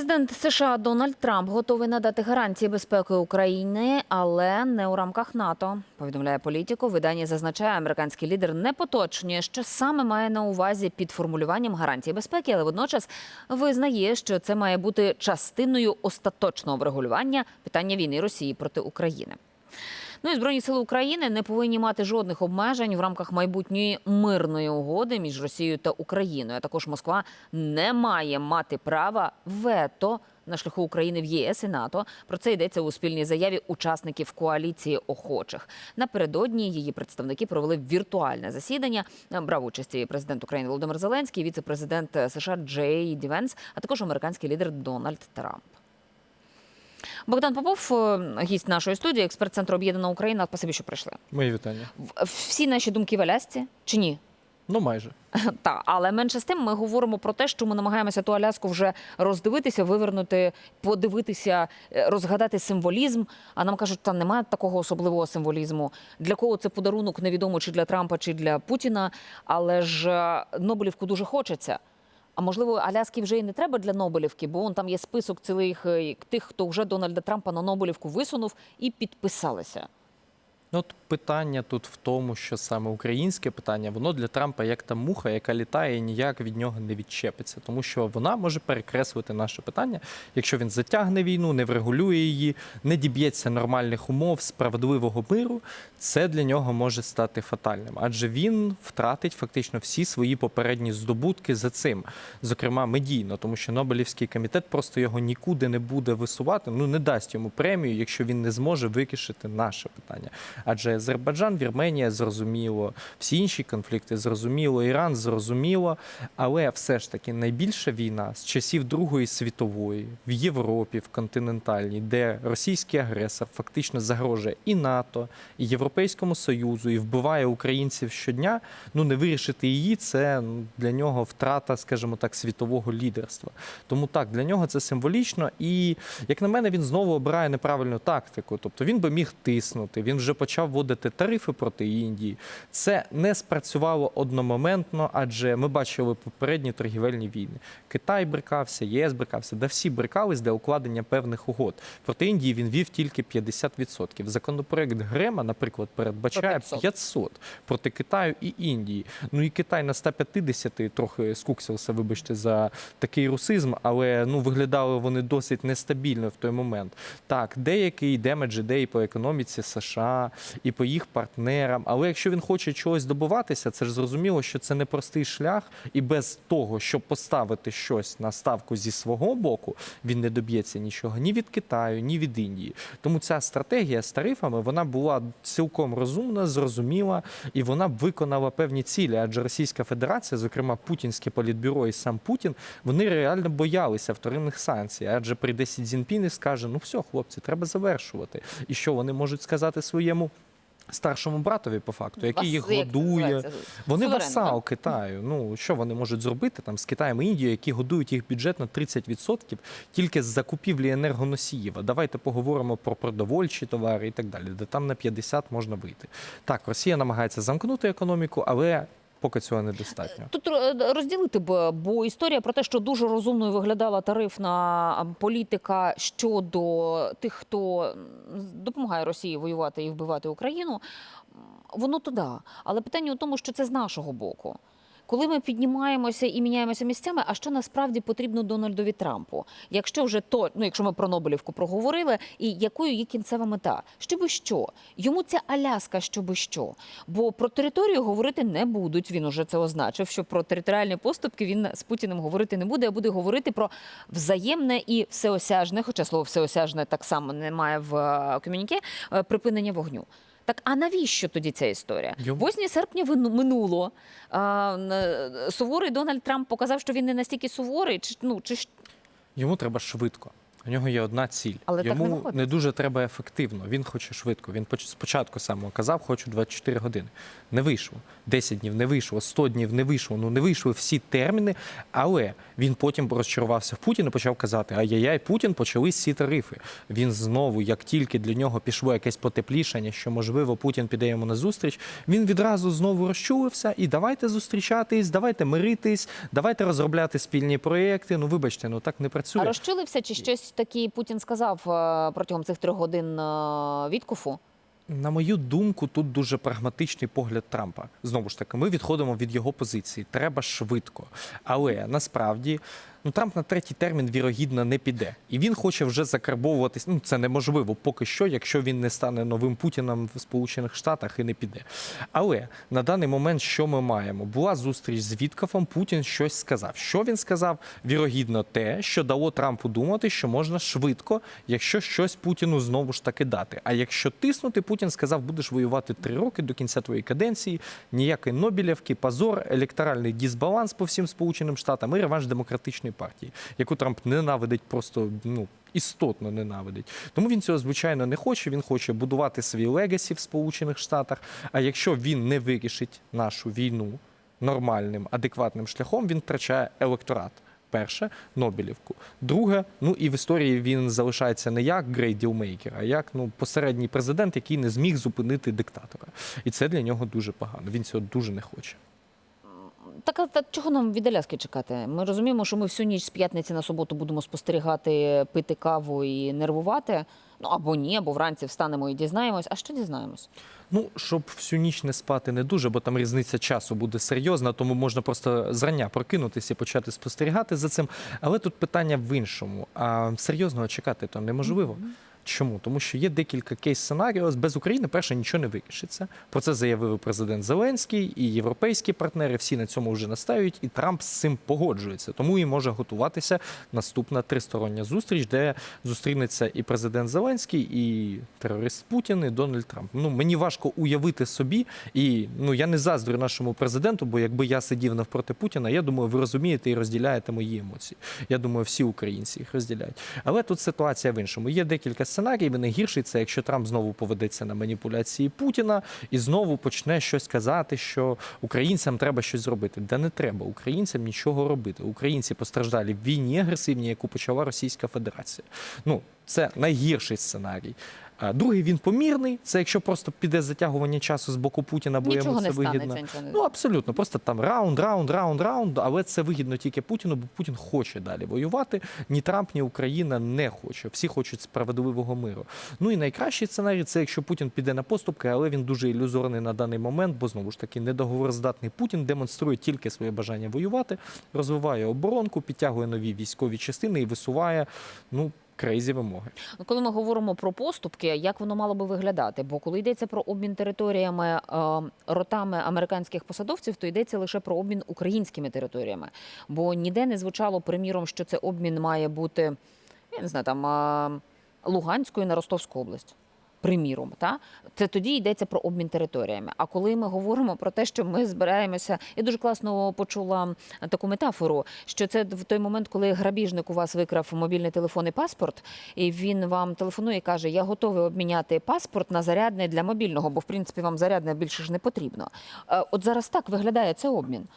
Президент США Дональд Трамп готовий надати гарантії безпеки України, але не у рамках НАТО. Повідомляє політико. Видання зазначає, американський лідер не поточнює, що саме має на увазі під формулюванням гарантії безпеки, але водночас визнає, що це має бути частиною остаточного врегулювання питання війни Росії проти України. Ну і збройні сили України не повинні мати жодних обмежень в рамках майбутньої мирної угоди між Росією та Україною. А також Москва не має мати права вето на шляху України в ЄС і НАТО. Про це йдеться у спільній заяві учасників коаліції охочих. Напередодні її представники провели віртуальне засідання. Брав участь і президент України Володимир Зеленський, віце-президент США Джей Ді Венс, а також американський лідер Дональд Трамп. Богдан Попов, е, гість нашої студії, експерт центру Об'єднана Україна. Спасибі, що прийшли. Мої вітання. Всі наші думки в Алясці чи ні? Ну, майже. Так, але менше з тим ми говоримо про те, що ми намагаємося ту Аляску вже роздивитися, вивернути, подивитися, е, розгадати символізм. А нам кажуть, там немає такого особливого символізму. Для кого це подарунок, невідомо чи для Трампа, чи для Путіна. Але ж е, Нобелівку дуже хочеться. А можливо, Аляски вже і не треба для Нобелівки, бо он там є список цілих е, тих, хто вже Дональда Трампа на Нобелівку висунув і підписалися. Ну, от питання тут в тому, що саме українське питання, воно для Трампа як та муха, яка літає і ніяк від нього не відчепиться, тому що вона може перекреслити наше питання, якщо він затягне війну, не врегулює її, не діб'ється нормальних умов, справедливого миру. Це для нього може стати фатальним, адже він втратить фактично всі свої попередні здобутки за цим, зокрема медійно, тому що Нобелівський комітет просто його нікуди не буде висувати, ну не дасть йому премію, якщо він не зможе вирішити наше питання. Адже Азербайджан, Вірменія зрозуміло, всі інші конфлікти зрозуміло, Іран зрозуміло, але все ж таки найбільша війна з часів Другої світової в Європі, в континентальній, де російський агресор фактично загрожує і НАТО, і Європейському Союзу, і вбиває українців щодня. Ну не вирішити її це ну, для нього втрата, скажімо так, світового лідерства. Тому так для нього це символічно, і як на мене, він знову обирає неправильну тактику. Тобто він би міг тиснути, він вже почав вводити тарифи проти Індії. Це не спрацювало одномоментно, адже ми бачили попередні торгівельні війни. Китай брикався, ЄС брикався, де всі брикались для укладення певних угод. Проти Індії він вів тільки 50%. Законопроект Грема, наприклад, передбачає 500. 500 проти Китаю і Індії. Ну і Китай на 150 трохи скуксився, вибачте, за такий русизм, але ну виглядали вони досить нестабільно в той момент. Так, деякий демедж іде і по економіці США, і по їх партнерам. Але якщо він хоче чогось добуватися, це ж зрозуміло, що це непростий шлях, і без того, щоб поставити щось на ставку зі свого боку, він не доб'ється нічого ні від Китаю, ні від Індії. Тому ця стратегія з тарифами вона була цілком розумна, зрозуміла, і вона виконала певні цілі. Адже Російська Федерація, зокрема Путінське політбюро і сам Путін, вони реально боялися вторинних санкцій. Адже прийде Сі Цзіньпін і скаже: ну все, хлопці, треба завершувати. І що вони можуть сказати своєму? Старшому братові, по факту, який Вас- їх як це годує, називається? вони Суверен, васал так? Китаю. Ну що вони можуть зробити там з Китаєм і Індією, які годують їх бюджет на 30% тільки з закупівлі енергоносіїв. А Давайте поговоримо про продовольчі товари і так далі, де там на 50 можна вийти. Так, Росія намагається замкнути економіку, але поки цього недостатньо. Тут е, розділити б, бо історія про те, що дуже розумною виглядала тарифна політика щодо тих, хто допомагає Росії воювати і вбивати Україну, воно туди. Але питання у тому, що це з нашого боку. Коли ми піднімаємося і міняємося місцями, а що насправді потрібно Дональдові Трампу? Якщо вже то, ну якщо ми про Нобелівку проговорили, і якою є кінцева мета? Щоби що? Йому ця Аляска, щоби що? Бо про територію говорити не будуть. Він уже це означив, що про територіальні поступки він з Путіним говорити не буде, а буде говорити про взаємне і всеосяжне, хоча слово всеосяжне так само немає в е, комюніке, е, припинення вогню. Так, а навіщо тоді ця історія? Йому- 8 серпня минуло. А, е, суворий Дональд Трамп показав, що він не настільки суворий, чи ну чи Йому треба швидко. У нього є одна ціль. Але так не не дуже треба ефективно. Він хоче швидко. Він спочатку саме казав, хочу 24 години. Не вийшло. 10 днів не вийшло, 100 днів не вийшло. Ну не вийшли всі терміни. Але він потім розчарувався в Путін і почав казати: ай-яй-яй, Путін почались ці тарифи. Він знову, як тільки для нього пішло якесь потеплішання, що можливо Путін піде йому на зустріч, він відразу знову розчулився і давайте зустрічатись, давайте миритись, давайте розробляти спільні проєкти. Ну вибачте, ну так не працює. А розчулився, чи щось таке Путін сказав е, протягом цих трьох годин е, відкуфу? На мою думку, тут дуже прагматичний погляд Трампа. Знову ж таки, ми відходимо від його позиції. Треба швидко. Але насправді ну Трамп на третій термін вірогідно не піде, і він хоче вже закарбовуватись. Ну це неможливо поки що, якщо він не стане новим Путіном в Сполучених Штатах і не піде. Але на даний момент, що ми маємо? Була зустріч з Віткафом. Путін щось сказав. Що він сказав? Вірогідно, те, що дало Трампу думати, що можна швидко, якщо щось Путіну знову ж таки дати. А якщо тиснути, Путін сказав, будеш воювати три роки до кінця твоєї каденції. Ніякої Нобелівки, позор, електоральний дисбаланс по всім Сполученим Штатам і реванш демократичної партії, яку Трамп ненавидить просто ну. Істотно ненавидить. Тому він цього звичайно не хоче. Він хоче будувати свій легасі в Сполучених Штатах. А якщо він не вирішить нашу війну нормальним, адекватним шляхом, він втрачає електорат. Перше Нобелівку. Друге, ну і в історії він залишається не як грей ділмейкер, а як ну посередній президент, який не зміг зупинити диктатора. І це для нього дуже погано. Він цього дуже не хоче. Так, а та чого нам від Аляски чекати? Ми розуміємо, що ми всю ніч з п'ятниці на суботу будемо спостерігати, пити каву і нервувати. Ну або ні, або вранці встанемо і дізнаємось. А що дізнаємось? Ну, щоб всю ніч не спати не дуже, бо там різниця часу буде серйозна, тому можна просто зрання прокинутися і почати спостерігати за цим. Але тут питання в іншому. А серйозного чекати то неможливо. Чому? Тому що є декілька кейс-сценаріїв. Без України перше нічого не вирішиться. Про це заявив президент Зеленський, і європейські партнери. Всі на цьому вже настають, і Трамп з цим погоджується. Тому і може готуватися наступна тристороння зустріч, де зустрінеться і президент Зеленський, і терорист Путін, і Дональд Трамп. Ну мені важко уявити собі, і ну я не заздрю нашому президенту, бо якби я сидів навпроти Путіна, я думаю, ви розумієте і розділяєте мої емоції. Я думаю, всі українці їх розділяють. Але тут ситуація в іншому. Є декілька сценаріїв. І Найгірший це якщо Трамп знову поведеться на маніпуляції Путіна і знову почне щось казати, що українцям треба щось зробити. Да не треба українцям нічого робити. Українці постраждалі в війні агресивній, яку почала Російська Федерація. Ну це найгірший сценарій. Другий він помірний. Це якщо просто піде затягування часу з боку Путіна, бо йому це вигідно. Ну абсолютно, просто там раунд, раунд, раунд, раунд. Але це вигідно тільки Путіну, бо Путін хоче далі воювати. Ні Трамп, ні Україна не хоче. Всі хочуть справедливого миру. Ну і найкращий сценарій це якщо Путін піде на поступки, але він дуже ілюзорний на даний момент, бо знову ж таки недоговороздатний Путін демонструє тільки своє бажання воювати, розвиває оборонку, підтягує нові військові частини і висуває ну крейзі вимоги. Ну, коли ми говоримо про поступки, як воно мало би виглядати? Бо коли йдеться про обмін територіями е, ротами американських посадовців, то йдеться лише про обмін українськими територіями. Бо ніде не звучало, приміром, що це обмін має бути, я не знаю, там е, Луганською на Ростовську область. Приміром, та це тоді йдеться про обмін територіями. А коли ми говоримо про те, що ми збираємося, я дуже класно почула таку метафору, що це в той момент, коли грабіжник у вас викрав мобільний телефон і паспорт, і він вам телефонує і каже: Я готовий обміняти паспорт на зарядне для мобільного, бо в принципі вам зарядне більше ж не потрібно. Е, От зараз так виглядає це обмін.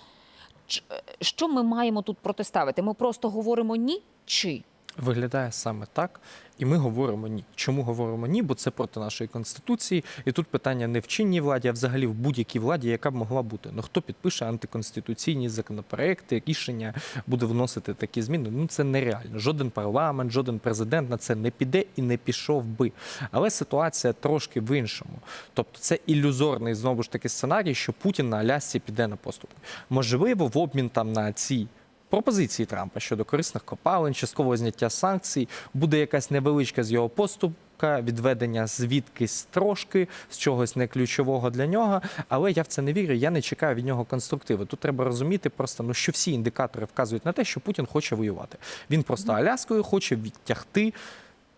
Е, Що ми маємо тут протиставити? Ми просто говоримо ні чи. Виглядає саме так, і ми говоримо ні. Чому говоримо ні? Бо це проти нашої конституції, і тут питання не в чинній владі, а взагалі в будь-якій владі, яка б могла бути. Ну хто підпише антиконституційні законопроекти, рішення буде вносити такі зміни? Ну це нереально. Жоден парламент, жоден президент на це не піде і не пішов би. Але ситуація трошки в іншому. Тобто, це ілюзорний знову ж таки сценарій, що Путін на Алясці піде на поступки. Можливо, в обмін там на ці пропозиції Трампа щодо корисних копалин, часткового зняття санкцій, буде якась невеличка з його поступка, відведення звідкись трошки з чогось не ключового для нього. Але я в це не вірю. Я не чекаю від нього конструктиву. Тут треба розуміти просто, ну що всі індикатори вказують на те, що Путін хоче воювати. Він просто Аляскою хоче відтягти.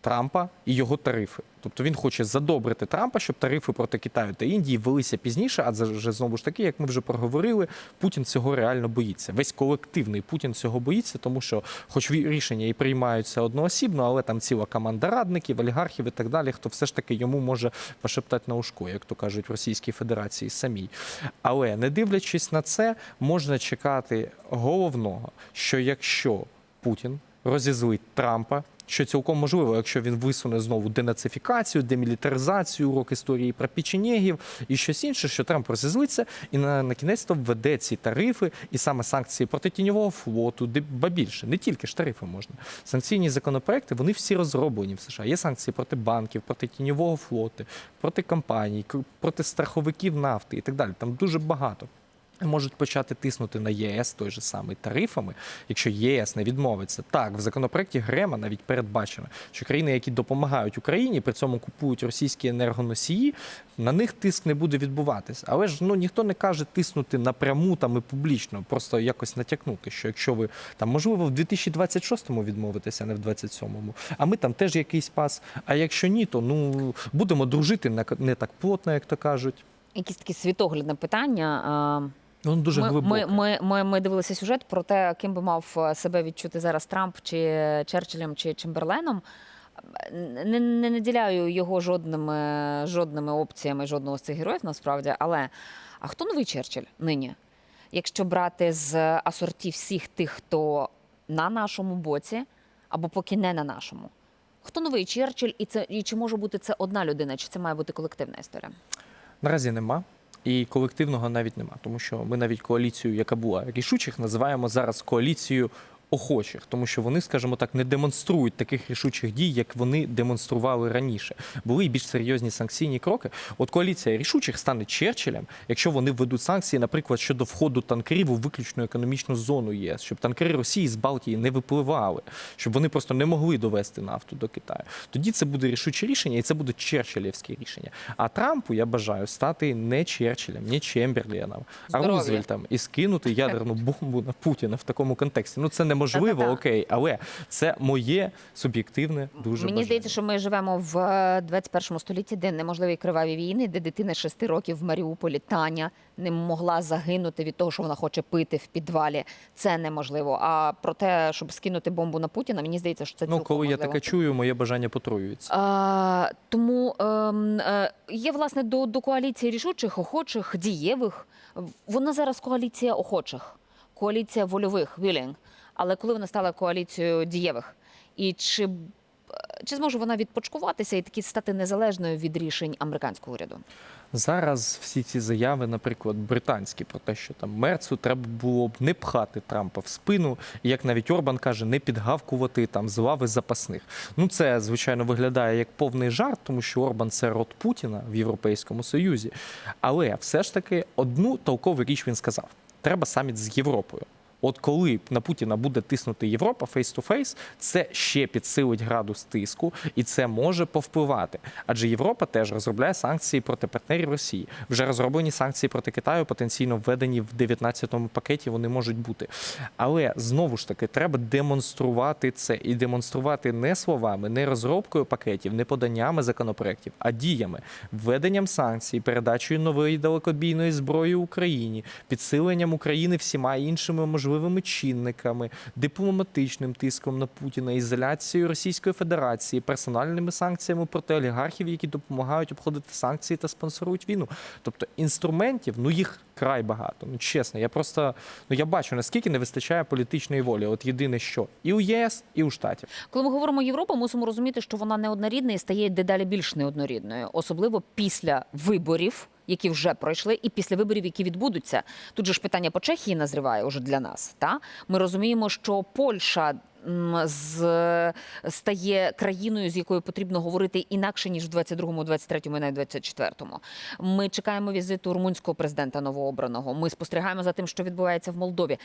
Трампа і його тарифи. Тобто він хоче задобрити Трампа, щоб тарифи проти Китаю та Індії велися пізніше. А вже знову ж таки, як ми вже проговорили, Путін цього реально боїться. Весь колективний Путін цього боїться, тому що, хоч рішення і приймаються одноосібно, але там ціла команда радників, олігархів і так далі, хто все ж таки йому може пошептати на ушко, як то кажуть в Російській Федерації самій. Але не дивлячись на це, можна чекати головного, що якщо Путін розізлить Трампа. Що цілком можливо, якщо він висуне знову денацифікацію, демілітаризацію, урок історії про печенєгів і щось інше, що Трамп розізлиться і на, на кінець то введе ці тарифи і саме санкції проти тіньового флоту, де ба більше, не тільки ж тарифи можна. Санкційні законопроекти вони всі розроблені в США. Є санкції проти банків, проти тіньового флоту, проти компаній, проти страховиків нафти і так далі. Там дуже багато. Можуть почати тиснути на ЄС той же самий тарифами, якщо єС не відмовиться. Так, в законопроекті Грема навіть передбачено, що країни, які допомагають Україні, при цьому купують російські енергоносії, на них тиск не буде відбуватися. Але ж ну ніхто не каже тиснути напряму там і публічно, просто якось натякнути, що якщо ви там можливо в 2026-му відмовитеся, а не в 27-му, а ми там теж якийсь пас. А якщо ні, то ну будемо дружити не так плотно, як то кажуть. Якісь такі світоглядне питання. Воно дуже ми, ми, ми, ми, ми дивилися сюжет про те, ким би мав е, себе відчути зараз Трамп чи Черчиллем чи Чемберленом. Не, не наділяю його жодними, жодними опціями жодного з цих героїв, насправді. Але а хто новий Черчилль нині? Якщо брати з асорті всіх тих, хто на нашому боці, або поки не на нашому. Хто новий Черчилль, і це і чи може бути це одна людина, чи це має бути колективна історія? Наразі нема. І колективного навіть нема, тому що ми навіть коаліцію, яка була рішучих, називаємо зараз коаліцією охочих, тому що вони, скажімо так, не демонструють таких рішучих дій, як вони демонстрували раніше. Були і більш серйозні санкційні кроки. От коаліція рішучих стане Черчиллем, якщо вони введуть санкції, наприклад, щодо входу танкерів у виключну економічну зону ЄС, щоб танкери Росії з Балтії не випливали, щоб вони просто не могли довести нафту до Китаю. Тоді це буде рішуче рішення, і це буде Черчиллівське рішення. А Трампу я бажаю стати не Черчиллем, не Чемберленом, а. Рузвельтом і скинути ядерну бомбу на Путіна в такому контексті. Ну це неможливо, Та-та-та. окей, але це моє суб'єктивне дуже Мені бажання. здається, що ми живемо в е, 21 столітті, де неможливі криваві війни, де дитина 6 років в Маріуполі Таня не могла загинути від того, що вона хоче пити в підвалі. Це неможливо. А про те, щоб скинути бомбу на Путіна, мені здається, що це Ну, цілком коли я таке чую, моє бажання потруюється. А, тому ем, е, є власне до, до коаліції рішучих, охочих, дієвих. Вона зараз коаліція охочих, коаліція вольових, willing. Але коли вона стала коаліцією дієвих, і чи, чи зможе вона відпочкуватися і таки стати незалежною від рішень американського уряду? Зараз всі ці заяви, наприклад, британські, про те, що там Мерцу треба було б не пхати Трампа в спину, і як навіть Орбан каже, не підгавкувати там з лави запасних. Ну це звичайно виглядає як повний жарт, тому що Орбан це род Путіна в Європейському Союзі. Але все ж таки одну толкову річ він сказав: треба саміт з Європою. От коли на Путіна буде тиснути Європа фейс-ту-фейс, це ще підсилить градус тиску, і це може повпливати. Адже Європа теж розробляє санкції проти партнерів Росії. Вже розроблені санкції проти Китаю, потенційно введені в 19-му пакеті. Вони можуть бути. Але знову ж таки треба демонструвати це і демонструвати не словами, не розробкою пакетів, не поданнями законопроєктів, а діями, введенням санкцій, передачею нової далекобійної зброї Україні, підсиленням України всіма іншими можливими чинниками, дипломатичним тиском на Путіна, ізоляцією Російської Федерації, персональними санкціями проти олігархів, які допомагають обходити санкції та спонсорують війну. Тобто інструментів, ну їх край багато. Ну чесно, я просто ну я бачу наскільки не вистачає політичної волі. От єдине, що і у ЄС, і у штатів. Коли ми говоримо Європа, мусимо розуміти, що вона неоднорідна і стає дедалі більш неоднорідною, особливо після виборів. Які вже пройшли, і після виборів, які відбудуться, тут же ж питання по Чехії назріває уже для нас. Та ми розуміємо, що Польща з стає країною, з якою потрібно говорити інакше ніж в 22-му, 23-му і навіть 24-му. Ми чекаємо візиту румунського президента новообраного. Ми спостерігаємо за тим, що відбувається в Молдові.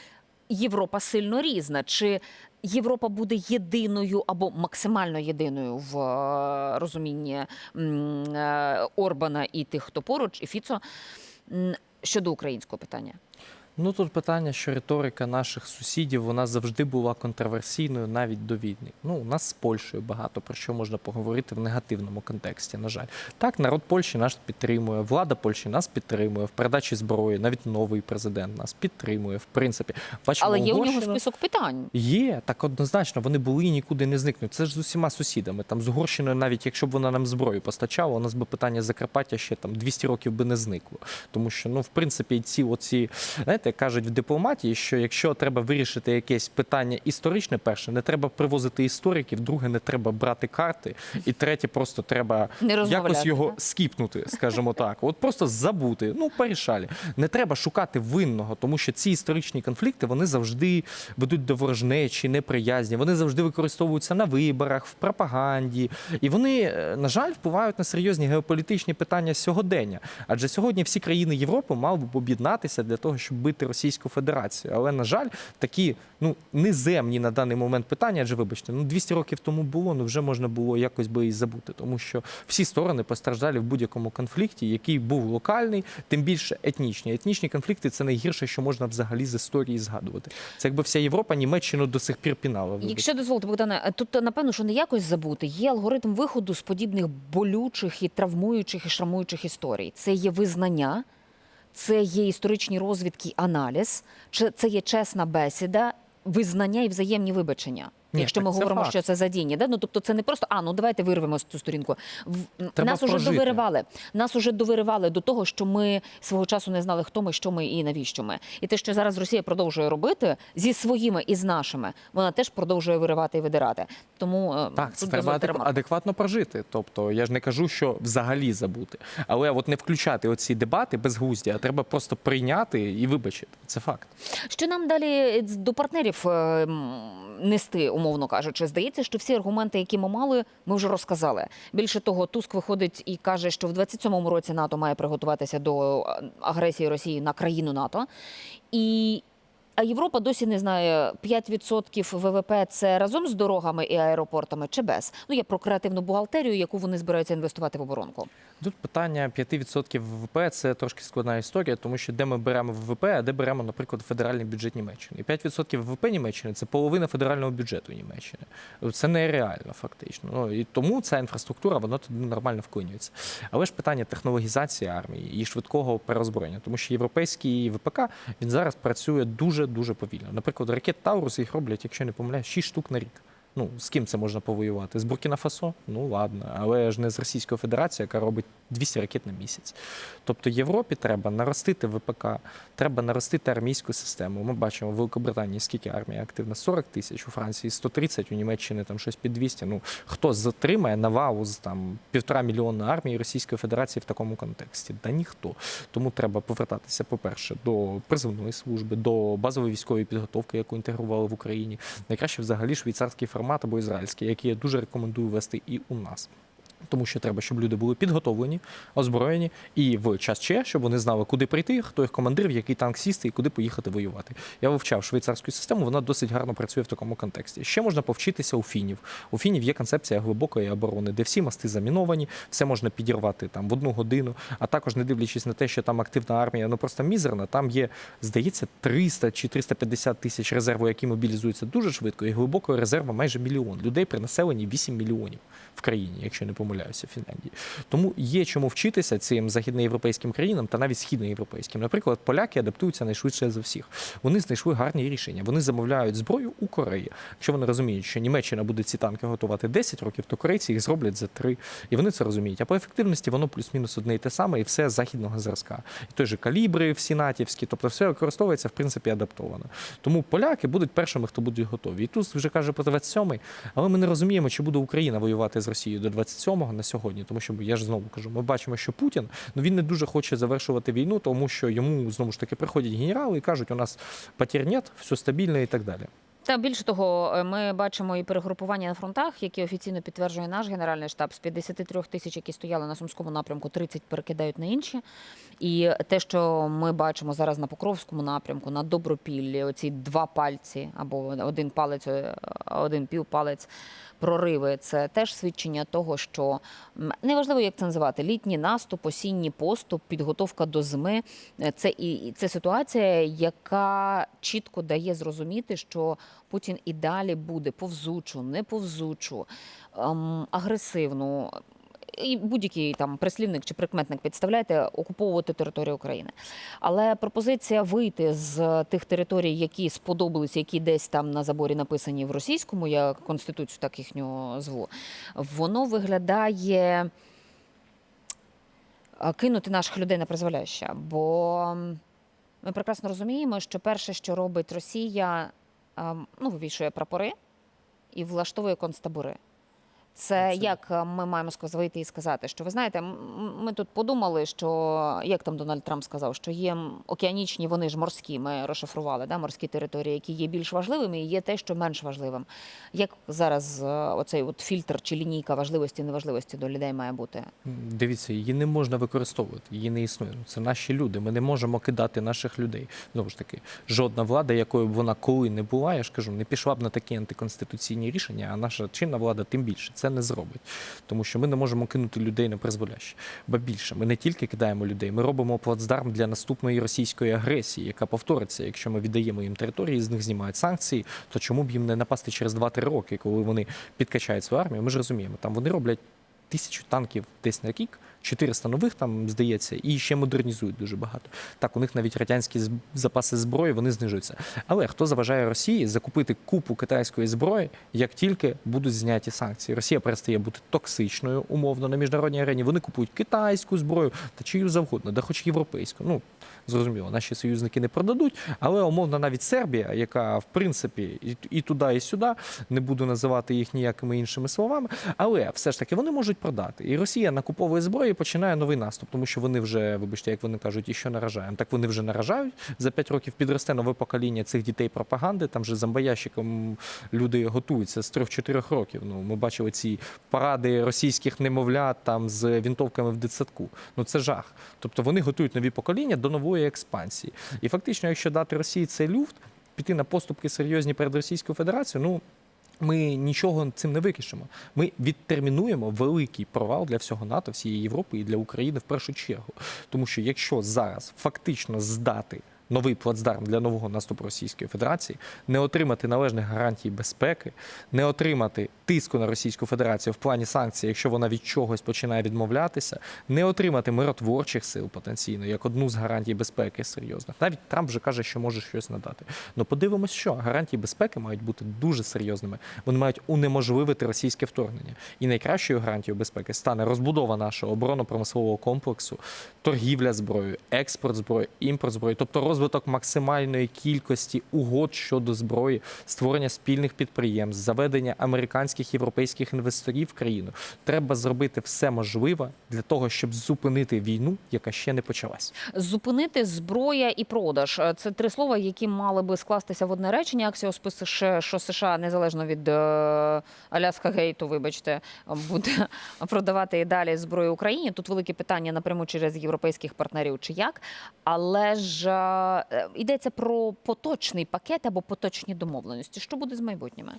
Європа сильно різна. Чи Європа буде єдиною або максимально єдиною в е, розумінні е, Орбана і тих, хто поруч, і Фіцо щодо українського питання? Ну тут питання, що риторика наших сусідів вона завжди була контроверсійною навіть до війни. Ну у нас з Польщею багато про що можна поговорити в негативному контексті. На жаль, так народ Польщі нас підтримує, влада Польщі нас підтримує в передачі зброї. Навіть новий президент нас підтримує. В принципі, бачимо Але є у нього список питань. Є, так однозначно, вони були і нікуди не зникнуть. Це ж з усіма сусідами. Там з Угорщиною, навіть якщо б вона нам зброю постачала, у нас би питання Закарпаття ще там 200 років би не зникло. Тому що, ну, в принципі, ці оці, знаєте, кажуть в дипломатії, що якщо треба вирішити якесь питання історичне, перше, не треба привозити істориків, друге, не треба брати карти, і третє, просто треба якось його так? скіпнути, скажімо так. От просто забути. Ну, порішалі. Не треба шукати винного, тому що ці історичні конфлікти вони завжди ведуть до ворожнечі, неприязні. Вони завжди використовуються на виборах, в пропаганді. І вони, е, на жаль, впливають на серйозні геополітичні питання сьогодення. Адже сьогодні всі країни Європи мали б об'єднатися для того, щоб бити Російську Федерацію. Але, на жаль, такі ну неземні на даний момент питання, адже вибачте, ну 200 років тому було, ну вже можна було якось би і забути, тому що всі сторони постраждали в будь-якому конфлікті, який був локальний, тим більше етнічні. Етнічні конфлікти це найгірше, що можна взагалі з історії згадувати. Це якби вся Європа Німеччину до сих пір пінала. вибачте. Якщо дозволите, Богдане, тут напевно, що не якось забути. Є алгоритм виходу з подібних болючих і травмуючих і шрамуючих історій. Це є визнання, це є історичні розвідки, аналіз, чи це є чесна бесіда, визнання і взаємні вибачення. Ні, Якщо ми говоримо, факт. що це задіння, да? ну тобто це не просто а ну давайте вирвемо цю сторінку. Треба нас уже довиривали. Нас уже довиривали до того, що ми свого часу не знали, хто ми, що ми і навіщо ми. І те, що зараз Росія продовжує робити зі своїми і з нашими, вона теж продовжує виривати і видирати. Тому е, Так, це тут треба адекватно прожити. Тобто я ж не кажу, що взагалі забути. Але от не включати оці дебати безглузді, а треба просто прийняти і вибачити. Це факт. Що нам далі до партнерів е, нести, умовно кажучи, здається, що всі аргументи, які ми мали, ми вже розказали. Більше того, Туск виходить і каже, що в 27-му році НАТО має приготуватися до е, агресії Росії на країну НАТО. І а Європа досі не знає 5% ВВП це разом з дорогами і аеропортами чи без. Ну я про креативну бухгалтерію, яку вони збираються інвестувати в оборонку. Тут питання 5% ВВП це трошки складна історія, тому що де ми беремо ВВП, а де беремо, наприклад, федеральний бюджет Німеччини. І 5% ВВП Німеччини це половина федерального бюджету Німеччини. Це нереально, фактично. Ну і тому ця інфраструктура вона туди нормально вклинюється. Але ж питання технологізації армії і швидкого переозброєння, тому що європейський ВПК він зараз працює дуже дуже повільно. Наприклад, ракет Таурус їх роблять, якщо не помиляюсь, 6 штук на рік. Ну, з ким це можна повоювати? З Буркіна Фасо? Ну ладно, але ж не з Російською Федерацією, яка робить 200 ракет на місяць. Тобто Європі треба наростити ВПК, треба наростити армійську систему. Ми бачимо в Великобританії скільки армія активна? 40 тисяч, у Франції 130, у Німеччині там щось під 200. Ну хто затримає навалу з там півтора мільйона армії Російської Федерації в такому контексті? Та ніхто. Тому треба повертатися, по-перше, до призовної служби, до базової військової підготовки, яку інтегрували в Україні. Найкраще взагалі швейцарський формат або ізраїльський, який я дуже рекомендую вести і у нас. Тому що треба, щоб люди були підготовлені, озброєні і в час Ч, щоб вони знали, куди прийти, хто їх командир, який танк сісти і куди поїхати воювати. Я вивчав швейцарську систему, вона досить гарно працює в такому контексті. Ще можна повчитися у фінів. У фінів є концепція глибокої оборони, де всі мости заміновані, все можна підірвати там в одну годину. А також не дивлячись на те, що там активна армія, ну просто мізерна. Там є, здається, 300 чи 350 тисяч резерву, які мобілізуються дуже швидко, і глибокого резерву майже мільйон людей при населенні 8 мільйонів в країні, якщо не помиляюся, Фінляндії. Тому є чому вчитися цим західноєвропейським країнам та навіть східноєвропейським. Наприклад, поляки адаптуються найшвидше за всіх. Вони знайшли гарні рішення. Вони замовляють зброю у Кореї. Якщо вони розуміють, що Німеччина буде ці танки готувати 10 років, то корейці їх зроблять за 3. І вони це розуміють. А по ефективності воно плюс-мінус одне і те саме, і все західного зразка. І той же калібри, всі натівські, тобто все використовується в принципі адаптовано. Тому поляки будуть першими, хто будуть готові. І тут вже каже про 27-й, але ми не розуміємо, чи буде Україна воювати з Росією до 27-го на сьогодні, тому що я ж знову кажу, ми бачимо, що Путін ну він не дуже хоче завершувати війну, тому що йому знову ж таки приходять генерали і кажуть, у нас потір все стабільно і так далі. Та більше того, е, ми бачимо і перегрупування на фронтах, які офіційно підтверджує наш генеральний штаб. З 53 тисяч, які стояли на сумському напрямку, 30 перекидають на інші. І те, що ми бачимо зараз на Покровському напрямку, на Добропіллі, оці два пальці або один палець, е, один півпалець. Прориви це теж свідчення того, що неважливо, як це називати, літній наступ, осінній поступ, підготовка до зими. Е, Це і це ситуація, яка чітко дає зрозуміти, що Путін і далі буде повзучу, не повзучу, ем, агресивну. І будь-який там прислівник чи прикметник підставляєте окуповувати територію України. Але пропозиція вийти з тих територій, які сподобалися, які десь там на заборі написані в російському, я конституцію так їхню зву, воно виглядає кинути наших людей на призволяще. Бо ми прекрасно розуміємо, що перше, що робить Росія, ну, вивішує прапори і влаштовує концтабори. Це як е, ми маємо вийти і сказати, що ви знаєте, ми тут подумали, що як там Дональд Трамп сказав, що є океанічні, вони ж морські. Ми розшифрували да, морські території, які є більш важливими, і є те, що менш важливим. Як зараз е, оцей от фільтр чи лінійка важливості неважливості до людей має бути? Дивіться, її не можна використовувати, її не існує. Ну, Це наші люди. Ми не можемо кидати наших людей. Знову ж таки, жодна влада, якою б вона коли не була, я ж кажу, не пішла б на такі антиконституційні рішення, а наша чинна влада тим більше це не зробить. Тому що ми не можемо кинути людей на призволяще. Ба більше, ми не тільки кидаємо людей, ми робимо плацдарм для наступної російської агресії, яка повториться. Якщо ми віддаємо їм території, з них знімають санкції, то чому б їм не напасти через 2-3 роки, коли вони підкачають свою армію? Ми ж розуміємо, там вони роблять тисячу танків десь на рік, 400 нових там здається, і ще модернізують дуже багато. Так, у них навіть радянські запаси зброї вони знижуються. Але хто заважає Росії закупити купу китайської зброї, як тільки будуть зняті санкції? Росія перестає бути токсичною умовно на міжнародній арені. Вони купують китайську зброю та чию завгодно, да хоч європейську. Ну зрозуміло, наші союзники не продадуть, але умовно навіть Сербія, яка в принципі і, туди, і сюди, не буду називати їх ніякими іншими словами, але все ж таки вони можуть продати. І Росія накуповує зброю і починає новий наступ, тому що вони вже, вибачте, як вони кажуть, і що наражаємо. Так вони вже наражають. За 5 років підросте нове покоління цих дітей пропаганди. Там же зомбоящиком люди готуються з 3-4 років. Ну, ми бачили ці паради російських немовлят там з вінтовками в дитсадку. Ну це жах. Тобто вони готують нові покоління до нової експансії. І фактично, якщо дати Росії цей люфт, піти на поступки серйозні перед Російською Федерацією, ну. Ми нічого цим не викишемо. Ми відтермінуємо великий провал для всього НАТО, всієї Європи і для України в першу чергу. Тому що якщо зараз фактично здати новий плацдарм для нового наступу Російської Федерації, не отримати належних гарантій безпеки, не отримати тиску на Російську Федерацію в плані санкцій, якщо вона від чогось починає відмовлятися, не отримати миротворчих сил потенційно як одну з гарантій безпеки серйозних. Навіть Трамп вже каже, що може щось надати. Ну подивимось, що гарантії безпеки мають бути дуже серйозними. Вони мають унеможливити російське вторгнення. І найкращою гарантією безпеки стане розбудова нашого оборонно-промислового комплексу, торгівля зброєю, експорт зброї, імпорт зброї, тобто розвиток максимальної кількості угод щодо зброї, створення спільних підприємств, заведення американських європейських інвесторів в країну. Треба зробити все можливе для того, щоб зупинити війну, яка ще не почалась. Зупинити зброя і продаж це три слова, які мали би скластися в одне речення. Аксіос пише, що США незалежно від е, Аляска Гейту, вибачте, буде продавати і далі зброю Україні. Тут велике питання напряму через європейських партнерів чи як. Але ж е, йдеться про поточний пакет або поточні домовленості. Що буде з майбутніми?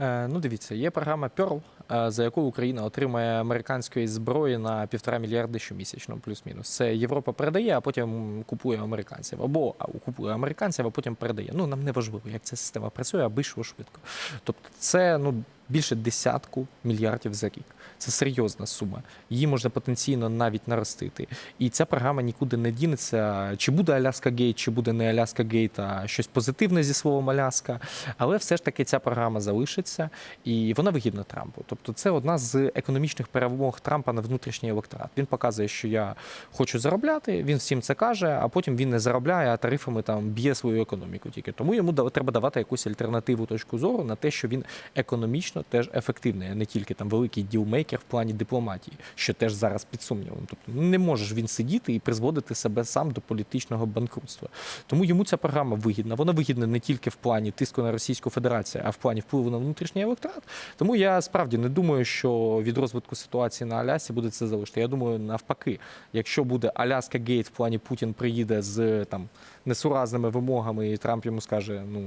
Е, Ну, дивіться, є програма Pearl, е, за яку Україна отримає американської зброї на півтора мільярди щомісячно, плюс-мінус. Це Європа передає, а потім купує американців. Або купує американців, а потім передає. Ну нам не важливо, як ця система працює, аби швидко. Тобто, це ну більше десятку мільярдів за рік. Це серйозна сума. Її можна потенційно навіть наростити. І ця програма нікуди не дінеться. Чи буде Аляска Гейт, чи буде не Аляска Гейт, а щось позитивне зі словом Аляска. Але все ж таки ця програма залишиться і вона вигідна Трампу. Тобто, це одна з економічних перемог Трампа на внутрішній електорат. Він показує, що я хочу заробляти. Він всім це каже, а потім він не заробляє, а тарифами там б'є свою економіку. Тільки тому йому треба давати якусь альтернативу точку зору на те, що він економічно теж ефективний, а не тільки там великий ділмейкер в плані дипломатії, що теж зараз під сумнівом. Тобто не може він сидіти і призводити себе сам до політичного банкрутства. Тому йому ця програма вигідна. Вона вигідна не тільки в плані тиску на Російську Федерацію, а в плані впливу на внутрішній електорат. Тому я справді не думаю, що від розвитку ситуації на Алясі буде це залежати. Я думаю, навпаки, якщо буде Аляска Гейт в плані Путін приїде з там несуразними вимогами, і Трамп йому скаже: ну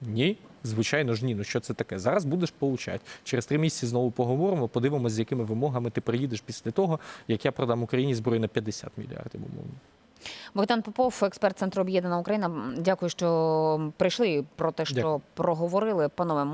ні, звичайно ж ні. Ну що це таке? Зараз будеш получати. Через три місяці знову поговоримо, подивимося, з якими вимогами ти приїдеш після того, як я продам Україні зброю на 50 мільярдів умовно. Богдан Попов, експерт Центру Об'єднана Україна. Дякую, що прийшли про те, що Дякую. проговорили. Панове,